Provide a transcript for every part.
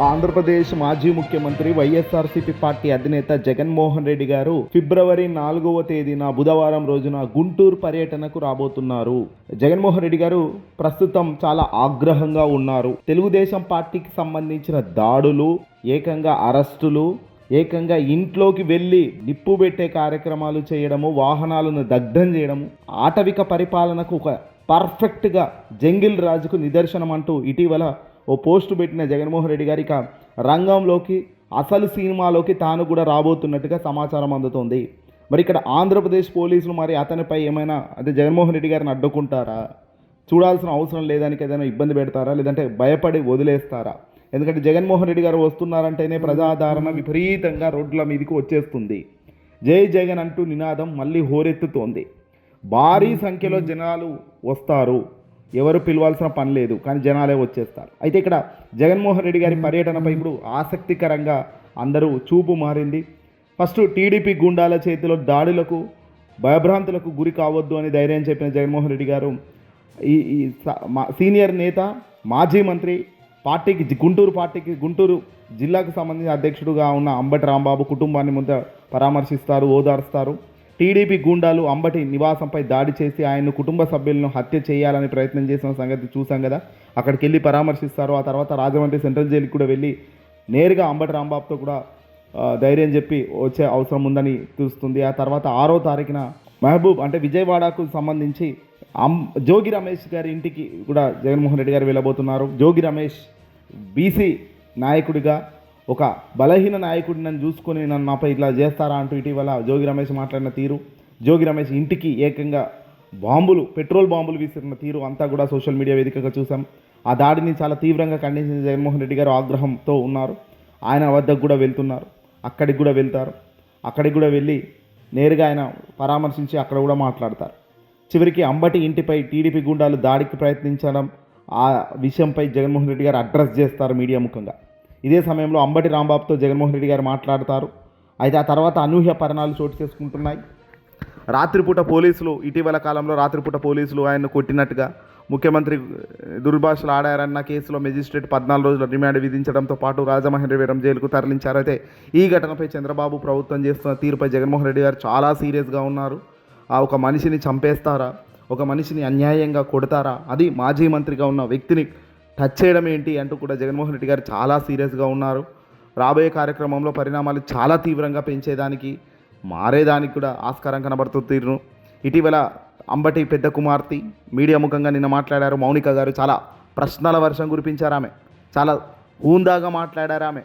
ఆంధ్రప్రదేశ్ మాజీ ముఖ్యమంత్రి వైఎస్ఆర్సీపీ పార్టీ అధినేత జగన్మోహన్ రెడ్డి గారు ఫిబ్రవరి నాలుగవ తేదీన బుధవారం రోజున గుంటూరు పర్యటనకు రాబోతున్నారు. జగన్మోహన్ రెడ్డి గారు ప్రస్తుతం చాలా ఆగ్రహంగా ఉన్నారు. తెలుగుదేశం పార్టీకి సంబంధించిన దాడులు ఏకంగా అరెస్టులు ఏకంగా ఇంట్లోకి వెళ్ళి నిప్పు పెట్టే కార్యక్రమాలు చేయడము వాహనాలను దగ్ధం చేయడము ఆటవిక పరిపాలనకు ఒక పర్ఫెక్ట్గా జంగిల్ రాజుకు నిదర్శనం అంటూ ఇటీవల ఓ పోస్టు పెట్టిన జగన్మోహన్ రెడ్డి గారి ఇక రంగంలోకి అసలు సినిమాలోకి తాను కూడా రాబోతున్నట్టుగా సమాచారం అందుతోంది. మరి ఇక్కడ ఆంధ్రప్రదేశ్ పోలీసులు మరి అతనిపై ఏమైనా అదే జగన్మోహన్ రెడ్డి గారిని అడ్డుకుంటారా? చూడాల్సిన అవసరం లేదానికి ఏదైనా ఇబ్బంది పెడతారా? లేదంటే భయపడి వదిలేస్తారా? ఎందుకంటే జగన్మోహన్ రెడ్డి గారు వస్తున్నారంటేనే ప్రజాదరణ విపరీతంగా రోడ్ల మీదకి వచ్చేస్తుంది. జై జగన్ అంటూ నినాదం మళ్ళీ హోరెత్తుతోంది. భారీ సంఖ్యలో జనాలు వస్తారు. ఎవరు పిలవాల్సిన పని లేదు కానీ జనాలే వచ్చేస్తారు. అయితే ఇక్కడ జగన్మోహన్ రెడ్డి గారి పర్యటనపై ఇప్పుడు ఆసక్తికరంగా అందరూ చూపు మారింది. ఫస్ట్ టీడీపీ గుండాల చేతిలో దాడులకు భయభ్రాంతులకు గురి కావద్దు అని ధైర్యం చెప్పిన జగన్మోహన్ రెడ్డి గారు ఈ సీనియర్ నేత మాజీ మంత్రి పార్టీకి గుంటూరు పార్టీకి గుంటూరు జిల్లాకు సంబంధించిన అధ్యక్షుడుగా ఉన్న అంబటి రాంబాబు కుటుంబాన్ని ముందు పరామర్శిస్తారు ఓదారుస్తారు. టీడీపీ గూండాలు అంబటి నివాసంపై దాడి చేసి ఆయన్ను కుటుంబ సభ్యులను హత్య చేయాలని ప్రయత్నం చేసిన సంగతి చూసాం కదా. అక్కడికి వెళ్ళి పరామర్శిస్తారు. ఆ తర్వాత రాజమండ్రి సెంట్రల్ జైలుకి కూడా వెళ్ళి నేరుగా అంబటి రాంబాబుతో కూడా ధైర్యం చెప్పి వచ్చే అవసరం ఉందని తెలుస్తుంది. ఆ తర్వాత ఆరో తారీఖున మహబూబ్ అంటే విజయవాడకు సంబంధించి అం జోగి రమేష్ గారి ఇంటికి కూడా జగన్మోహన్ రెడ్డి గారు వెళ్ళబోతున్నారు. జోగి రమేష్ బీసీ నాయకుడిగా ఒక బలహీన నాయకుడిని నన్ను చూసుకొని నన్ను నాపై ఇట్లా చేస్తారా అంటూ ఇటీవల జోగి రమేష్ మాట్లాడిన తీరు జోగి రమేష్ ఇంటికి ఏకంగా బాంబులు పెట్రోల్ బాంబులు విసిరిన తీరు అంతా కూడా సోషల్ మీడియా వేదికగా చూసాం ఆ దాడిని చాలా తీవ్రంగా ఖండించిన జగన్మోహన్ రెడ్డి గారు ఆగ్రహంతో ఉన్నారు. ఆయన వద్దకు కూడా వెళ్తున్నారు. అక్కడికి కూడా వెళ్తారు. అక్కడికి కూడా వెళ్ళి నేరుగా ఆయన పరామర్శించి అక్కడ కూడా మాట్లాడతారు. చివరికి అంబటి ఇంటిపై టీడీపీ గుండాలు దాడికి ప్రయత్నించడం ఆ విషయంపై జగన్మోహన్ రెడ్డి గారు అడ్రస్ చేస్తారు మీడియా ముఖంగా. ఇదే సమయంలో అంబటి రాంబాబుతో జగన్మోహన్ రెడ్డి గారు మాట్లాడతారు. అయితే ఆ తర్వాత అనూహ్య పరిణాలు చోటు చేసుకుంటున్నాయి. రాత్రిపూట పోలీసులు ఇటీవల కాలంలో రాత్రిపూట పోలీసులు ఆయన కొట్టినట్టుగా ముఖ్యమంత్రి దుర్భాషలు ఆడారన్న కేసులో మెజిస్ట్రేట్ పద్నాలుగు రోజుల రిమాండ్ విధించడంతో పాటు రాజమహేంద్రవరం జైలుకు తరలించారు. అయితే ఈ ఘటనపై చంద్రబాబు ప్రభుత్వం చేస్తున్న తీరుపై జగన్మోహన్ రెడ్డి గారు చాలా సీరియస్గా ఉన్నారు. ఆ ఒక మనిషిని చంపేస్తారా? ఒక మనిషిని అన్యాయంగా కొడతారా? అది మాజీ మంత్రిగా ఉన్న వ్యక్తిని టచ్ చేయడం ఏంటి అంటూ కూడా జగన్మోహన్ రెడ్డి గారు చాలా సీరియస్గా ఉన్నారు. రాబోయే కార్యక్రమంలో పరిణామాలు చాలా తీవ్రంగా పెంచేదానికి మారేదానికి కూడా ఆస్కారం కనబడుతూ తీరును. ఇటీవల అంబటి పెద్ద కుమార్తె మీడియా ముఖంగా నిన్న మాట్లాడారు. మౌనిక గారు చాలా ప్రశ్నల వర్షం కురిపించారు ఆమె. చాలా హూందాగా మాట్లాడారు ఆమె.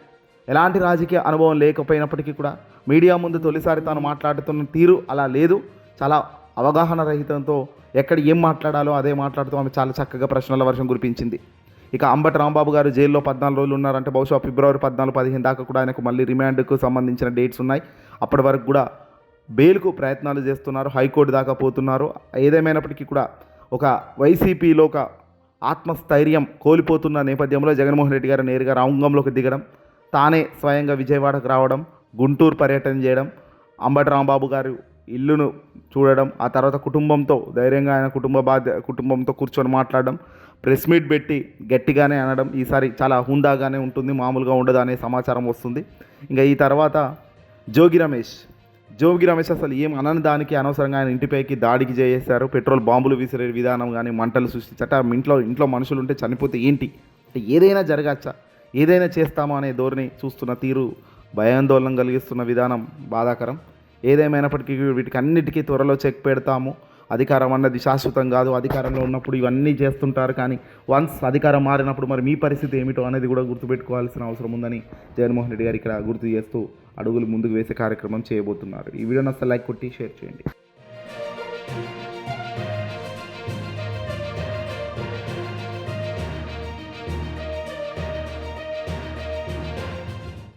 ఎలాంటి రాజకీయ అనుభవం లేకపోయినప్పటికీ కూడా మీడియా ముందు తొలిసారి తాను మాట్లాడుతున్న తీరు అలా లేదు. చాలా అవగాహన రహితంతో ఎక్కడ ఏం మాట్లాడాలో అదే మాట్లాడుతూ ఆమె చాలా చక్కగా ప్రశ్నల వర్షం కురిపించింది. ఇక అంబటి రాంబాబు గారు జైల్లో పద్నాలుగు రోజులు ఉన్నారంటే బహుశా ఫిబ్రవరి పద్నాలుగు పదిహేను దాకా కూడా ఆయనకు మళ్ళీ రిమాండ్కు సంబంధించిన డేట్స్ ఉన్నాయి. అప్పటి వరకు కూడా బెయిల్కు ప్రయత్నాలు చేస్తున్నారు హైకోర్టు దాకా పోతున్నారు. ఏదేమైనప్పటికీ కూడా ఒక వైసీపీలో ఒక ఆత్మస్థైర్యం కోల్పోతున్న నేపథ్యంలో జగన్మోహన్ రెడ్డి గారు నేరుగా రంగంలోకి దిగడం తానే స్వయంగా విజయవాడకు రావడం గుంటూరు పర్యటన చేయడం అంబటి రాంబాబు గారు ఇల్లును చూడడం ఆ తర్వాత కుటుంబంతో ధైర్యంగా ఆయన కుటుంబ బాధ్య కుటుంబంతో కూర్చొని మాట్లాడడం ప్రెస్ మీట్ పెట్టి గట్టిగానే అనడం ఈసారి చాలా హుందాగానే ఉంటుంది మామూలుగా ఉండదు అనే సమాచారం వస్తుంది. ఇంకా ఈ తర్వాత జోగి రమేష్. జోగి రమేష్ అసలు ఏం అనని దానికి అనవసరంగా ఆయన ఇంటిపైకి దాడికి చేసేశారు. పెట్రోల్ బాంబులు విసిరే విధానం కానీ మంటలు సృష్టించట ఇంట్లో ఇంట్లో మనుషులు ఉంటే చనిపోతే ఏంటి? అంటే ఏదైనా జరగచ్చా? ఏదైనా చేస్తామా అనే ధోరణి చూస్తున్న తీరు భయాందోళన కలిగిస్తున్న విధానం బాధాకరం. ఏదేమైనప్పటికీ వీటికి అన్నిటికీ త్వరలో చెక్ పెడతాము. అధికారం అన్నది శాశ్వతం కాదు. అధికారంలో ఉన్నప్పుడు ఇవన్నీ చేస్తుంటారు కానీ వన్స్ అధికారం మారినప్పుడు మరి మీ పరిస్థితి ఏమిటో అనేది కూడా గుర్తుపెట్టుకోవాల్సిన అవసరం ఉందని జగన్మోహన్ రెడ్డి గారు ఇక్కడ గుర్తు చేస్తూ అడుగులు ముందుకు వేసే కార్యక్రమం చేయబోతున్నారు. ఈ వీడియోని అసలు లైక్ కొట్టి షేర్ చేయండి.